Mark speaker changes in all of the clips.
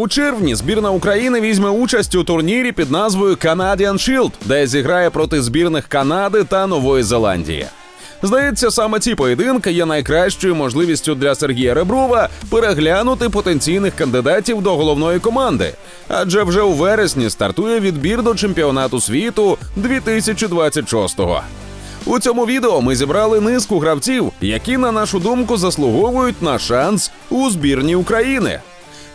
Speaker 1: У червні збірна України візьме участь у турнірі під назвою Canadian Shield, де зіграє проти збірних Канади та Нової Зеландії. Здається, саме ці поєдинки є найкращою можливістю для Сергія Реброва переглянути потенційних кандидатів до головної команди, адже вже у вересні стартує відбір до чемпіонату світу 2026-го. У цьому відео ми зібрали низку гравців, які, на нашу думку, заслуговують на шанс у збірні України.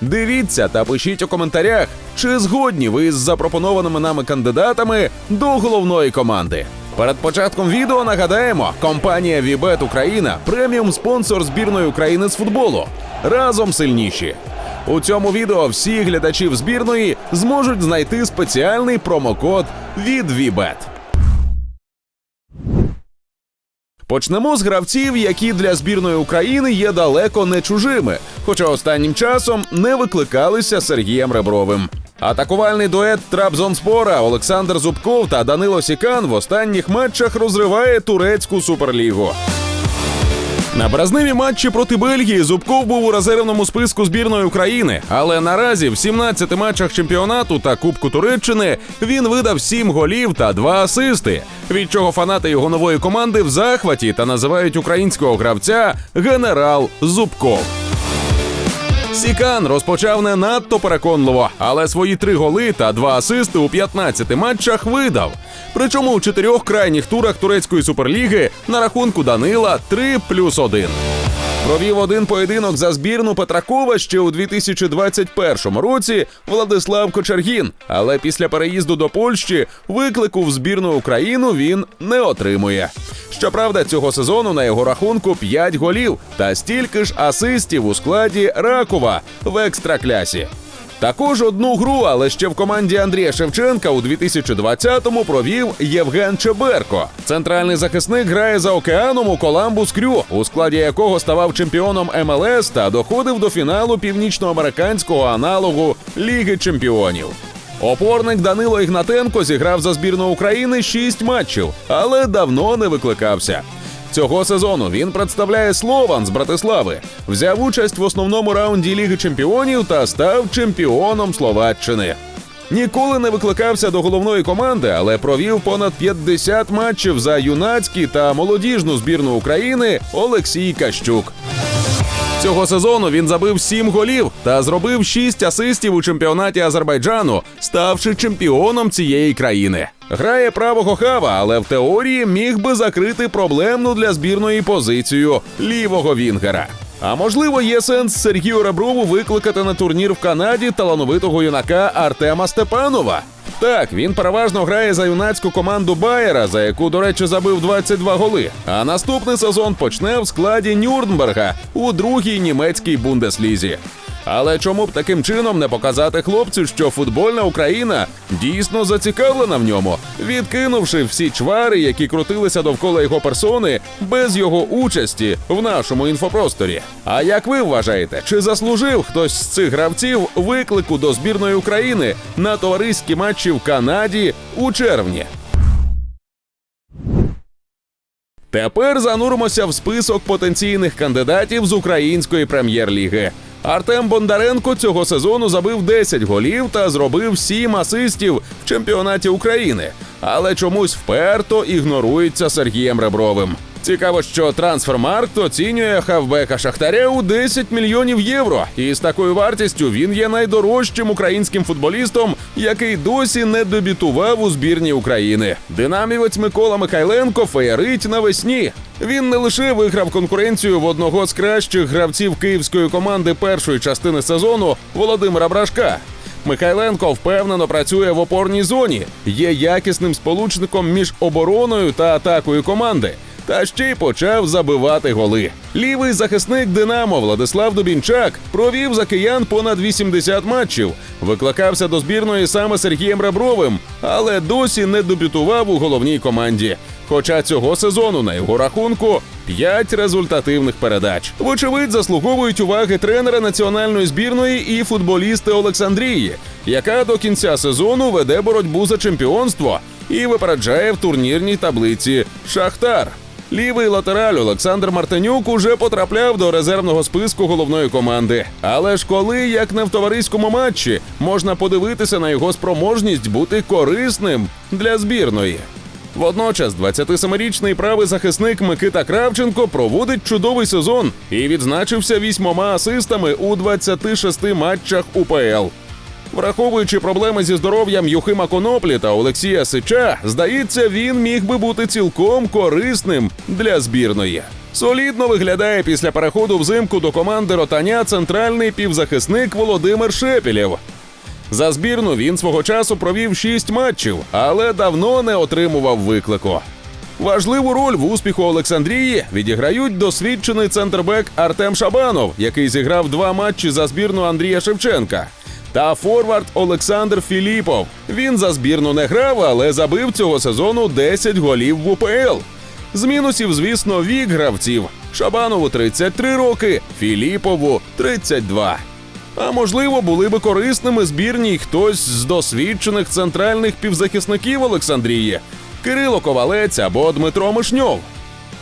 Speaker 1: Дивіться та пишіть у коментарях, чи згодні ви з запропонованими нами кандидатами до головної команди. Перед початком відео нагадаємо, компанія Вібет Україна преміум спонсор збірної України з футболу. Разом сильніші. У цьому відео всі глядачів збірної зможуть знайти спеціальний промокод від Вібет. Почнемо з гравців, які для збірної України є далеко не чужими, хоча останнім часом не викликалися Сергієм Ребровим. Атакувальний дует Трабзонспора Олександр Зубков та Данило Сікан в останніх матчах розриває турецьку суперлігу. На бразневі матчі проти Бельгії Зубков був у резервному списку збірної України, але наразі в 17 матчах чемпіонату та Кубку Туреччини він видав 7 голів та 2 асисти, від чого фанати його нової команди в захваті та називають українського гравця генерал Зубков. Сікан розпочав не надто переконливо, але свої три голи та два асисти у 15 матчах видав. Причому у чотирьох крайніх турах турецької суперліги на рахунку Данила 3 плюс 1. Провів один поєдинок за збірну Петракова ще у 2021 році Владислав Кочергін. Але після переїзду до Польщі виклику в збірну Україну він не отримує. Щоправда, цього сезону на його рахунку 5 голів та стільки ж асистів у складі Ракова в екстраклясі. Також одну гру, але ще в команді Андрія Шевченка у 2020-му провів Євген Чеберко. Центральний захисник грає за океаном у Коламбус Крю, у складі якого ставав чемпіоном МЛС та доходив до фіналу північноамериканського аналогу Ліги Чемпіонів. Опорник Данило Ігнатенко зіграв за збірну України 6 матчів, але давно не викликався. Цього сезону він представляє Слован з Братислави, взяв участь в основному раунді Ліги Чемпіонів та став чемпіоном Словаччини. Ніколи не викликався до головної команди, але провів понад 50 матчів за юнацькі та молодіжну збірну України Олексій Кащук. Цього сезону він забив 7 голів та зробив 6 асистів у чемпіонаті Азербайджану, ставши чемпіоном цієї країни. Грає правого хава, але в теорії міг би закрити проблемну для збірної позицію лівого вінгера. А можливо, є сенс Сергію Реброву викликати на турнір в Канаді талановитого юнака Артема Степанова. Так, він переважно грає за юнацьку команду Байера, за яку, до речі, забив 22 голи. А наступний сезон почне в складі Нюрнберга у другій німецькій бундеслізі. Але чому б таким чином не показати хлопцю, що футбольна Україна дійсно зацікавлена в ньому, відкинувши всі чвари, які крутилися довкола його персони без його участі в нашому інфопросторі? А як ви вважаєте, чи заслужив хтось з цих гравців виклику до збірної України на товариські матчі в Канаді у червні? Тепер зануримося в список потенційних кандидатів з української прем'єр-ліги. Артем Бондаренко цього сезону забив 10 голів та зробив 7 асистів в чемпіонаті України, але чомусь вперто ігнорується Сергієм Ребровим. Цікаво, що трансфермаркт оцінює хавбека Шахтаря у 10 мільйонів євро, і з такою вартістю він є найдорожчим українським футболістом, який досі не дебютував у збірні України. Динамівець Микола Михайленко феєрить навесні. Він не лише виграв конкуренцію в одного з кращих гравців київської команди першої частини сезону Володимира Брашка. Михайленко впевнено працює в опорній зоні, є якісним сполучником між обороною та атакою команди. Та ще й почав забивати голи. Лівий захисник Динамо Владислав Дубінчак провів за киян понад 80 матчів. Викликався до збірної саме Сергієм Ребровим, але досі не дебютував у головній команді. Хоча цього сезону на його рахунку 5 результативних передач. Вочевидь, заслуговують уваги тренера національної збірної і футболісти Олександрії, яка до кінця сезону веде боротьбу за чемпіонство і випереджає в турнірній таблиці Шахтар. Лівий латераль Олександр Мартинюк уже потрапляв до резервного списку головної команди. Але ж коли, як не в товариському матчі, можна подивитися на його спроможність бути корисним для збірної. Водночас 27-річний правий захисник Микита Кравченко проводить чудовий сезон і відзначився вісьмома асистами у 26 матчах УПЛ. Враховуючи проблеми зі здоров'ям Юхима Коноплі та Олексія Сича, здається, він міг би бути цілком корисним для збірної. Солідно виглядає після переходу взимку до команди ротаня центральний півзахисник Володимир Шепілєв. За збірну він свого часу провів шість матчів, але давно не отримував виклику. Важливу роль в успіху Олександрії відіграють досвідчений центрбек Артем Шабанов, який зіграв два матчі за збірну Андрія Шевченка, та форвард Олександр Філіпов. Він за збірну не грав, але забив цього сезону 10 голів в УПЛ. З мінусів, звісно, вік гравців. Шабанову 33 роки, Філіпову 32. А можливо, були би корисними збірній хтось з досвідчених центральних півзахисників Олександрії Кирило Ковалець або Дмитро Мишньов.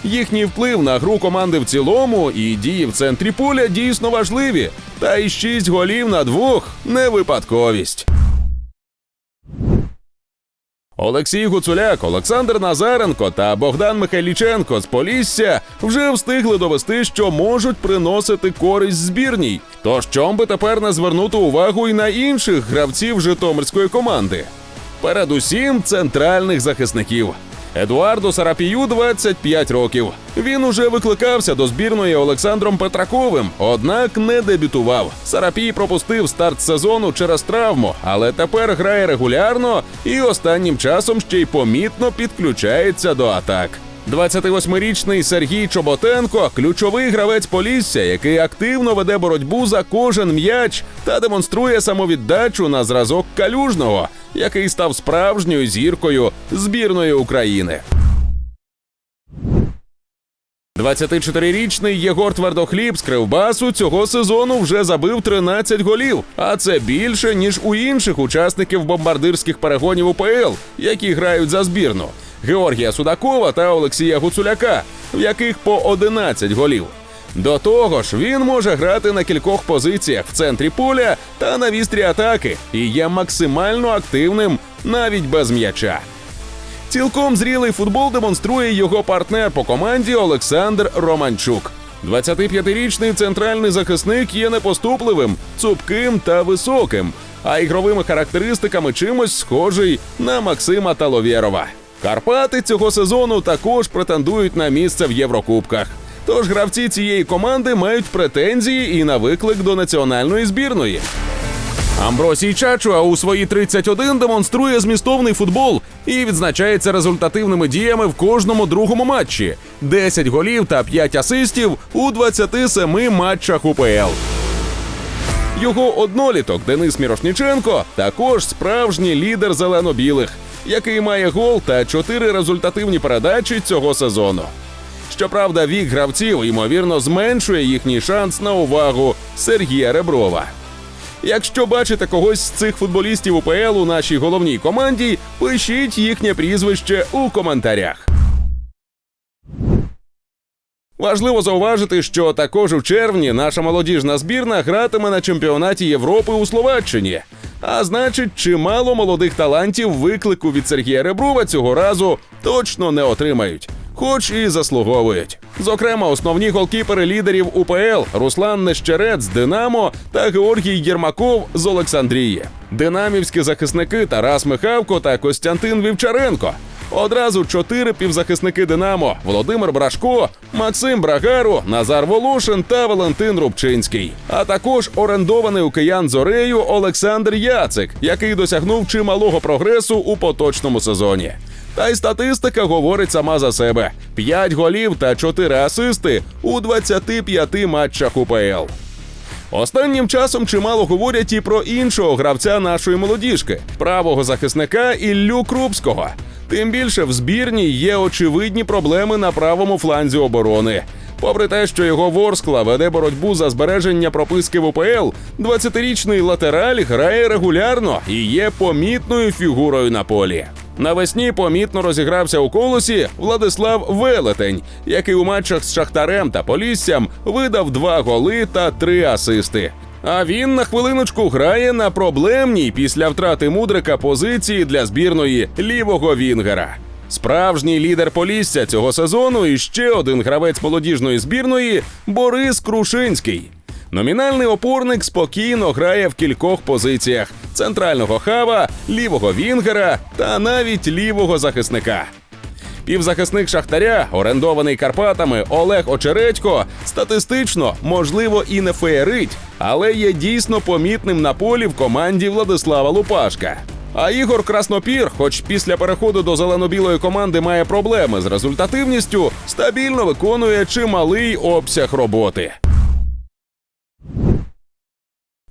Speaker 1: Їхній вплив на гру команди в цілому і дії в центрі поля дійсно важливі. Та й шість голів на двох не випадковість. Олексій Гуцуляк, Олександр Назаренко та Богдан Михайліченко з Полісся вже встигли довести, що можуть приносити користь збірній. Тож чом би тепер не звернути увагу і на інших гравців житомирської команди? Передусім центральних захисників. Едуарду Сарапію 25 років. Він уже викликався до збірної Олександром Петраковим, однак не дебютував. Сарапій пропустив старт сезону через травму, але тепер грає регулярно і останнім часом ще й помітно підключається до атак. 28-річний Сергій Чоботенко ключовий гравець Полісся, який активно веде боротьбу за кожен м'яч та демонструє самовіддачу на зразок калюжного, який став справжньою зіркою збірної України. 24-річний Єгор Твердохліб з Кривбасу цього сезону вже забив 13 голів, а це більше ніж у інших учасників бомбардирських перегонів УПЛ, які грають за збірну Георгія Судакова та Олексія Гуцуляка, в яких по 11 голів. До того ж, він може грати на кількох позиціях в центрі поля та на вістрі атаки і є максимально активним навіть без м'яча. Цілком зрілий футбол демонструє його партнер по команді Олександр Романчук. 25-річний центральний захисник є непоступливим, цупким та високим, а ігровими характеристиками чимось схожий на Максима Таловєрова. Карпати цього сезону також претендують на місце в Єврокубках. Тож гравці цієї команди мають претензії і на виклик до національної збірної. Амбросій Чачуа у свої 31 демонструє змістовний футбол і відзначається результативними діями в кожному другому матчі: 10 голів та 5 асистів у 27 матчах УПЛ. Його одноліток Денис Мірошніченко також справжній лідер зелено-білих, який має гол та 4 результативні передачі цього сезону. Щоправда, вік гравців ймовірно зменшує їхній шанс на увагу Сергія Реброва. Якщо бачите когось з цих футболістів УПЛ у нашій головній команді, пишіть їхнє прізвище у коментарях. Важливо зауважити, що також у червні наша молодіжна збірна гратиме на чемпіонаті Європи у Словаччині. А значить, чимало молодих талантів виклику від Сергія Реброва цього разу точно не отримають. Хоч і заслуговують. Зокрема, основні голкіпери лідерів УПЛ Руслан Нещерець Динамо та Георгій Єрмаков з Олександрії. Динамівські захисники Тарас Михавко та Костянтин Вівчаренко. Одразу чотири півзахисники Динамо: Володимир Брашко, Максим Брагару, Назар Волошин та Валентин Рубчинський. А також орендований у киян зорею Олександр Яцик, який досягнув чималого прогресу у поточному сезоні. Та й статистика говорить сама за себе: 5 голів та 4 асисти у 25 матчах УПЛ. Останнім часом чимало говорять і про іншого гравця нашої молодіжки правого захисника Іллю Крупського. Тим більше в збірній є очевидні проблеми на правому фланзі оборони. Попри те, що його Ворскла веде боротьбу за збереження прописки в УПЛ, 20-річний латераль грає регулярно і є помітною фігурою на полі. Навесні помітно розігрався у колосі Владислав Велетень, який у матчах з Шахтарем та Поліссям видав два голи та три асисти. А він на хвилиночку грає на проблемній після втрати мудрика позиції для збірної лівого Вінгера. Справжній лідер Полісся цього сезону і ще один гравець молодіжної збірної Борис Крушинський. Номінальний опорник спокійно грає в кількох позиціях: центрального хава, лівого вінгера та навіть лівого захисника. Півзахисник Шахтаря, орендований Карпатами Олег Очередько, статистично, можливо, і не феєрить, але є дійсно помітним на полі в команді Владислава Лупашка. А Ігор Краснопір, хоч після переходу до зелено-білої команди має проблеми з результативністю, стабільно виконує чималий обсяг роботи.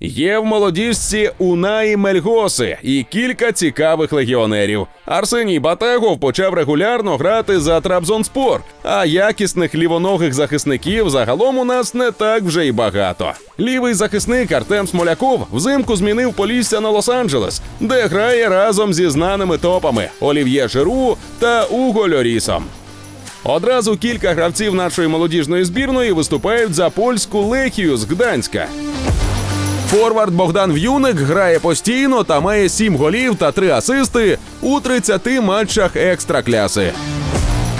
Speaker 1: Є в молодіжці Унаї Мельгоси і кілька цікавих легіонерів. Арсеній Батегов почав регулярно грати за Трабзонспор, а якісних лівоногих захисників загалом у нас не так вже й багато. Лівий захисник Артем Смоляков взимку змінив Полісся на Лос-Анджелес, де грає разом зі знаними топами Олів'є Жиру та Уго Льорісом. Одразу кілька гравців нашої молодіжної збірної виступають за польську Лехію з Гданська. Форвард Богдан В'юник грає постійно та має 7 голів та 3 асисти у 30 матчах екстракляси.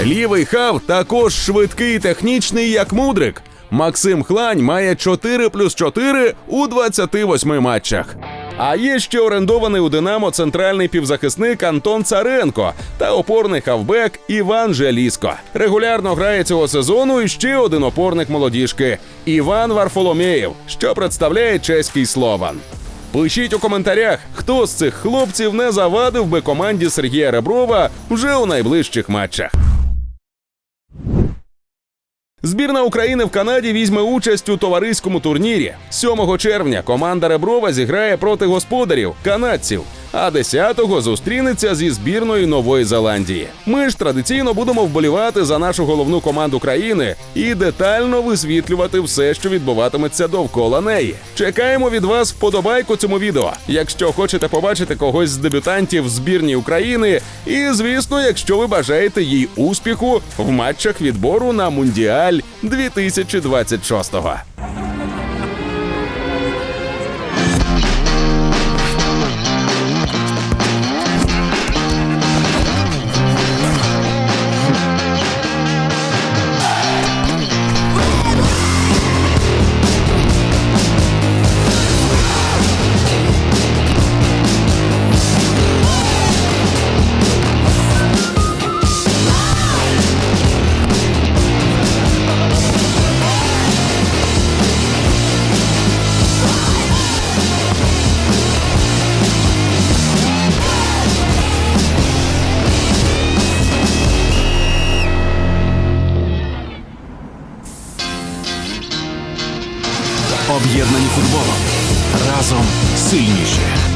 Speaker 1: Лівий хав також швидкий і технічний, як мудрик. Максим Хлань має 4 плюс 4 у 28 матчах. А є ще орендований у Динамо центральний півзахисник Антон Царенко та опорний хавбек Іван Желіско. Регулярно грає цього сезону і ще один опорник молодіжки Іван Варфоломєєв, що представляє чеський слован. Пишіть у коментарях, хто з цих хлопців не завадив би команді Сергія Реброва вже у найближчих матчах. Збірна України в Канаді візьме участь у товариському турнірі. 7 червня команда Реброва зіграє проти господарів канадців. А 10-го зустрінеться зі збірною Нової Зеландії. Ми ж традиційно будемо вболівати за нашу головну команду країни і детально висвітлювати все, що відбуватиметься довкола неї. Чекаємо від вас вподобайку цьому відео. Якщо хочете побачити когось з дебютантів в збірній України, і звісно, якщо ви бажаєте їй успіху в матчах відбору на Мундіаль 2026-го.